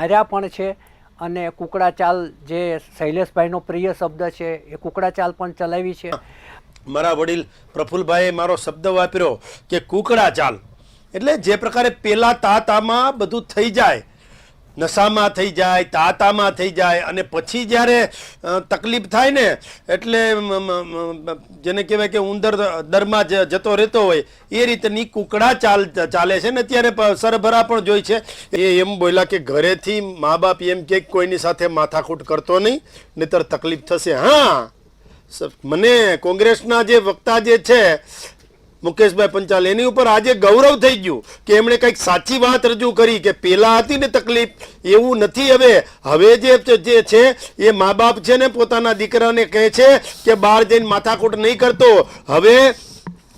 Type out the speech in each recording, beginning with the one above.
હાર્યા પણ છે અને કુકડા ચાલ જે શૈલેષભાઈનો પ્રિય શબ્દ છે, એ કુકડા ચાલ પણ ચલાવી છે. મારા વડીલ પ્રફુલભાઈએ મારો શબ્દ વાપર્યો કે કુકડા ચાલ એટલે જે પ્રકારે પેલા તાતામાં બધું થઈ જાય નશામાં થઈ જાય, તાતામાં થઈ જાય અને પછી જ્યારે તકલીફ થાય ને, એટલે જેને કહેવાય કે ઉંદર દરમાં જતો રહેતો હોય, એ રીતની કુકડા ચાલ, ચાલે છે ને અત્યારે સરભરા પણ જોઈ છે. એ એમ બોલ્યા કે ઘરેથી મા બાપ એમ કે કોઈની સાથે માથાકૂટ કરતો નહીં, નહીતર તકલીફ થશે. હા મને કોંગ્રેસના જે વક્તા જે છે મુકેશભાઈ પંચાલ, એની ઉપર આજે ગૌરવ થઈ ગયું કે એમણે કંઈક સાચી વાત રજૂ કરી કે પેલા હતી ને તકલીફ, એવું નથી હવે. હવે જે જે છે, એ મા બાપ છે ને પોતાના દીકરાને કહે છે કે બહાર જઈને માથાકૂટ નહીં કરતો. હવે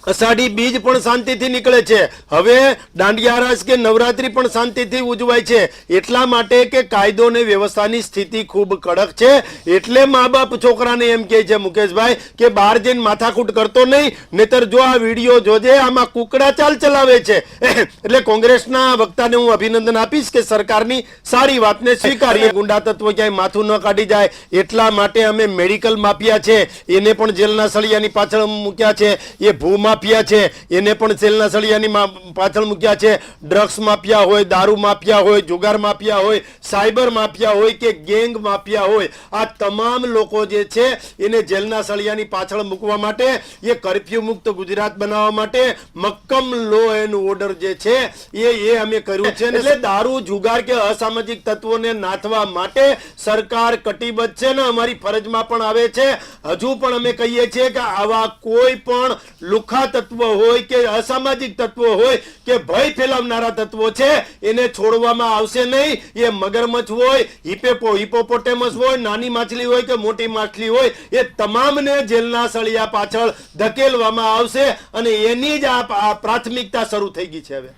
અષાઢી બીજ પણ શાંતિથી નીકળે છે. હવે દાંડિયારાસ કે નવરાત્રી પણ શાંતિથી ઉજવાય છે. એટલા માટે કે કાયદો અને વ્યવસ્થાની સ્થિતિ ખૂબ કડક છે. એટલે મા બાપ છોકરાને એમ કહે છે, મુકેશભાઈ, કે બહાર જઈને માથાકૂટ કરતો નહીં, નહીતર જો આ વીડિયો જોજે, આમાં કુકડા ચાલ ચલાવે છે. એટલે કોંગ્રેસના વક્તાને હું અભિનંદન આપીશ કે સરકારની સારી વાતને સ્વીકારીએ. ગુંડા તત્વ ક્યાંય માથું ન કાઢી જાય. એટલા માટે અમે મેડિકલ માફિયા છે. એને પણ જેલના સળિયાની પાછળ મૂક્યા છે. એ ભૂ માફિયા છે. એને પણ સેલના સળિયાની પાછળ મૂક્યા છે. ડ્રગ્સ માફિયા હોય, દારૂ માફિયા હોય, જુગાર માફિયા હોય, સાયબર માફિયા હોય કે ગેંગ માફિયા હોય, આ તમામ લોકો જે છે એને જેલના સળિયાની પાછળ મૂકવા માટે, એ કરફ્યુ મુક્ત ગુજરાત બનાવવા માટે, મક્કમ લો એન્ડ ઓર્ડર જે છે, એ એ અમે કર્યું છે. એટલે દારૂ, જુગાર કે અસામાજિક તત્વોને નાથવા માટે સરકાર કટિબદ્ધ છે ને અમારી ફરજમાં પણ આવે છે. હજુ પણ અમે કહીએ છીએ કે આવા કોઈ પણ લુખા તત્વો હોય કે અસામાજિક તત્વો હોય કે ભય ફેલાવનારા તત્વો છે, એને છોડવામાં આવશે નહીં. એ મગરમચ્છ હોય, હિપેપો હિપોપોટેમસ હોય, નાની માછલી હોય કે મોટી માછલી હોય, એ તમામને જેલના સળિયા પાછળ ધકેલવામાં આવશે અને એની જ આ પ્રાથમિકતા શરૂ થઈ ગઈ છે હવે.